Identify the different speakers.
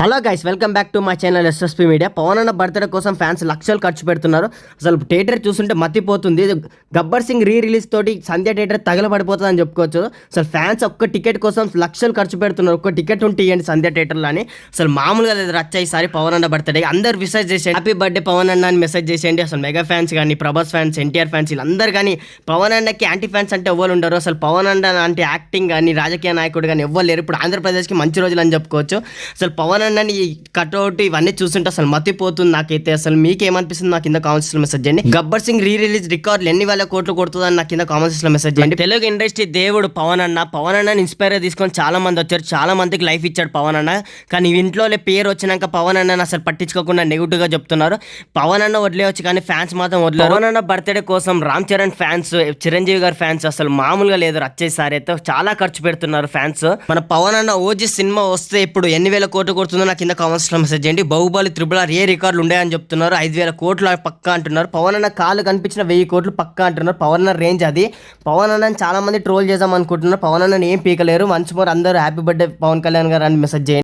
Speaker 1: Hello guys welcome back to my channel SSP media Pavan అన్న birthday కోసం fans లక్షలు ఖర్చు పెడుతున్నారు. అసలు థియేటర్ చూస్తుంటే మతిపోతుంది. గబ్బర్ సింగ్ రీ రిలీజ్ తోటి సంధ్య థియేటర్ తగలబడిపోతుంది అని చెప్పుకోవచ్చు. అసలు ఫ్యాన్స్ ఒక్క టికెట్ కోసం లక్షలు ఖర్చు పెడుతున్నారు. ఒక్క టికెట్ ఉంటే ఇవ్వండి సంధ్య థియేటర్లో అని. అసలు మామూలుగా లేదు రచ్చ ఈసారి పవన్ అన్న బర్త్డే. అందరు మెసేజ్ చేసేయండి. హ్యాపీ బర్త్డే పవన్ అన్న అని మెసేజ్ చేసేయండి. అసలు మెగా ఫ్యాన్స్ కానీ ప్రభాస్ ఫ్యాన్స్ ఎన్టీఆర్ ఫ్యాన్స్ వీళ్ళందరూ కానీ పవన్ అన్నకి యాంటీ ఫ్యాన్స్ అంటే ఎవరు ఉండరు. అసలు పవన్ అన్న అంటే యాక్టింగ్ కానీ రాజకీయ నాయకుడు కానీ ఎవ్వరు లేరు. ఇప్పుడు ఆంధ్రప్రదేశ్కి మంచి రోజులు అని చెప్పుకోవచ్చు. అసలు పవన్ అన్నని ఈ కట్అవుట్ ఇవన్నీ చూస్తుంటే అసలు మతిపోతుంది నాకైతే. అసలు మీకు ఏమనిపిస్తుంది నాకు కింద కామెంట్స్లో మెసేజ్ చేయండి గబ్బర్ సింగ్ రీ రిలీజ్ రికార్డులు ఎన్ని వేల కోట్లు కొడుతుందని నాకు కింద కామెంట్స్లో మెసేజ్ చేయండి తెలుగు ఇండస్ట్రీ దేవుడు పవన్ అన్న. పవన్ అన్నని ఇన్స్పైర్ తీసుకొని చాలా మంది వచ్చారు. చాలా మందికి లైఫ్ ఇచ్చాడు పవన్ అన్న. కానీ ఇంట్లో పేరు వచ్చినాక పవన్ అన్నని అసలు పట్టించుకోకుండా నెగిటివ్గా చెప్తున్నారు. పవన్ అన్న వదిలేవచ్చు కానీ ఫ్యాన్స్ మాత్రం వదిలేరు. పవన్ అన్న బర్త్డే కోసం రామ్ చరణ్ ఫ్యాన్స్ చిరంజీవి గారి ఫ్యాన్స్ అసలు మామూలుగా లేదు. వచ్చేసారి అయితే చాలా ఖర్చు పెడుతున్నారు ఫ్యాన్స్ మన పవన్ అన్న ఓజీ సినిమా వస్తే ఇప్పుడు ఎన్ని వేల కోట్లు కొడుతుందో నాకు కింద కామెంట్స్లో మెసేజ్ చేయండి. బాహుబలి త్రిబుల్ ఆర్ ఏ రికార్డులు ఉన్నాయని చెప్తున్నారు. ఐదు వేల కోట్లు పక్కా అంటున్నారు. పవన్ అన్న కాలు కనిపించిన వెయ్యి కోట్లు పక్కా అంటున్నారు. పవన్ అన్న రేంజ్ అది. పవన్ అన్న చాలా మంది ట్రోల్ చేద్దాం అనుకుంటున్నారు. పవన్ అన్న ఏం పీకలేరు. మంచి మోర్ అందరూ హ్యాపీ బర్త్డే పవన్ కళ్యాణ్ గారు అని మెసేజ్ చేయండి.